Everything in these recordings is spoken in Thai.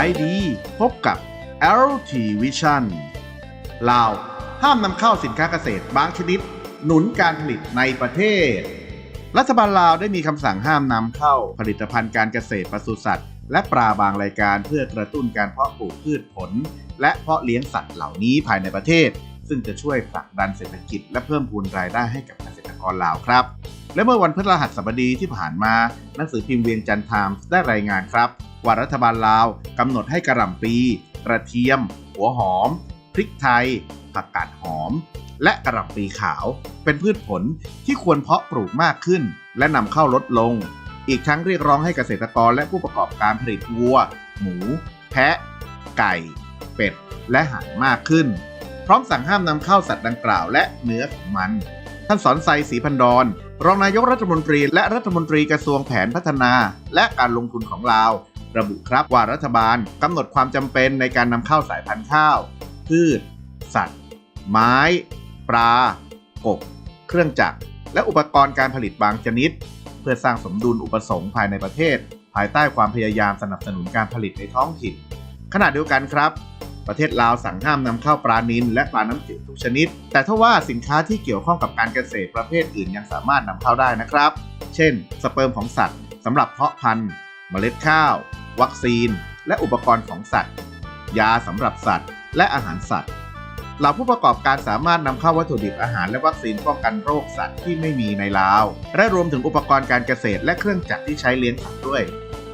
ายดี พบกับ LT Vision ลาว ห้ามนำเข้าสินค้าเกษตรบางชนิด หนุนการผลิตในประเทศ รัฐบาลลาวได้มีคำสั่งห้ามนำเข้าผลิตภัณฑ์การเกษตรปศุสัตว์ และปลาบางรายการเพื่อกระตุ้นการเพาะปลูกพืชผล และเพาะเลี้ยงสัตว์เหล่านี้ภายในประเทศ ซึ่งจะช่วยผลักดันเศรษฐกิจและเพิ่มพูนรายได้ให้กับเกษตรกรลาวครับ และเมื่อวันพฤหัสบดีที่ผ่านมา หนังสือพิมพ์เวียงจันทร์ไทมส์ได้รายงานครับ ว่ารัฐบาลลาวกำหนดให้กระหล่ำปี กระเทียม หัวหอม พริกไทย ผักกาดหอม และกระหล่ำปีขาว เป็นพืชผลที่ควรเพาะปลูกมากขึ้น และนำเข้าลดลง อีกทั้งเรียกร้องให้เกษตรกรและผู้ประกอบการผลิตวัว หมู แพะ ไก่ เป็ด และห่านมากขึ้น พร้อมสั่งห้ามนำเข้าสัตว์ดังกล่าวและเนื้อของมัน ท่านสอนไซศรีพันดอนรองนายกรัฐมนตรี และรัฐมนตรีกระทรวงแผนพัฒนา และการลงทุนของลาว ระบุครับว่ารัฐบาลกำหนดความจำเป็นในการนำเข้าสายพันธุ์ข้าวพืช สัตว์ ไม้ ปลากบ เครื่องจักร และอุปกรณ์การผลิตบางชนิด เพื่อสร้างสมดุลอุปสงค์ภายในประเทศ ภายใต้ความพยายามสนับสนุนการผลิตในท้องถิ่นขณะเดียวกันครับ ประเทศลาวสั่งห้ามนำเข้าปลานิลและปลาน้ำจืดทุกชนิด แต่ถ้าว่าสินค้าที่เกี่ยวข้องกับการเกษตรประเภทอื่นยังสามารถนำเข้าได้นะครับ เช่น สเปิร์มของสัตว์สำหรับเพาะพันธุ์ เมล็ดข้าว วัคซีน และอุปกรณ์ของสัตว์ ยาสำหรับสัตว์ และอาหารสัตว์เหล่าผู้ประกอบการสามารถนำเข้าวัตถุดิบอาหารและวัคซีนป้องกันโรคสัตว์ที่ไม่มีในลาว และรวมถึงอุปกรณ์การเกษตรและเครื่องจักรที่ใช้เลี้ยงสัตว์ด้วย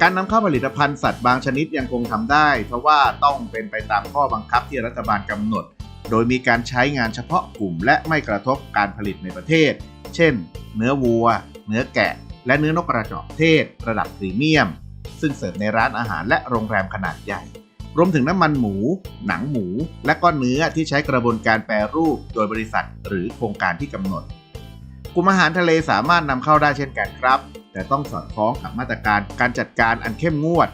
การนำเข้าผลิตภัณฑ์สัตว์บางชนิดยังคงทำได้ เพราะว่าต้องเป็นไปตามข้อบังคับที่รัฐบาลกำหนด โดยมีการใช้งานเฉพาะกลุ่ม และไม่กระทบการผลิตในประเทศ เช่น เนื้อวัว เนื้อแกะ และเนื้อนกกระจอกเทศ ระดับพรีเมียม ซึ่งเสิร์ฟในร้านอาหารและโรงแรมขนาดใหญ่ รวมถึงน้ำมันหมู หนังหมู และก็เนื้อที่ใช้กระบวนการแปรรูป โดยบริษัท หรือโครงการที่กำหนด กลุ่มอาหารทะเลสามารถนำเข้าได้เช่นกันครับ แต่ต้องสอดคล้องกับมาตรการการจัดการอันเข้มงวด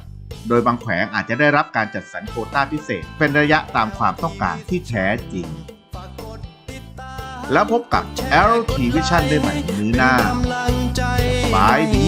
โดยบางแขวงอาจจะได้รับการจัดสรรโควต้าพิเศษ เป็นระยะตามความต้องการที่แท้จริง แล้วพบกับ LT Vision ได้ใหม่มื้อหน้าบายดี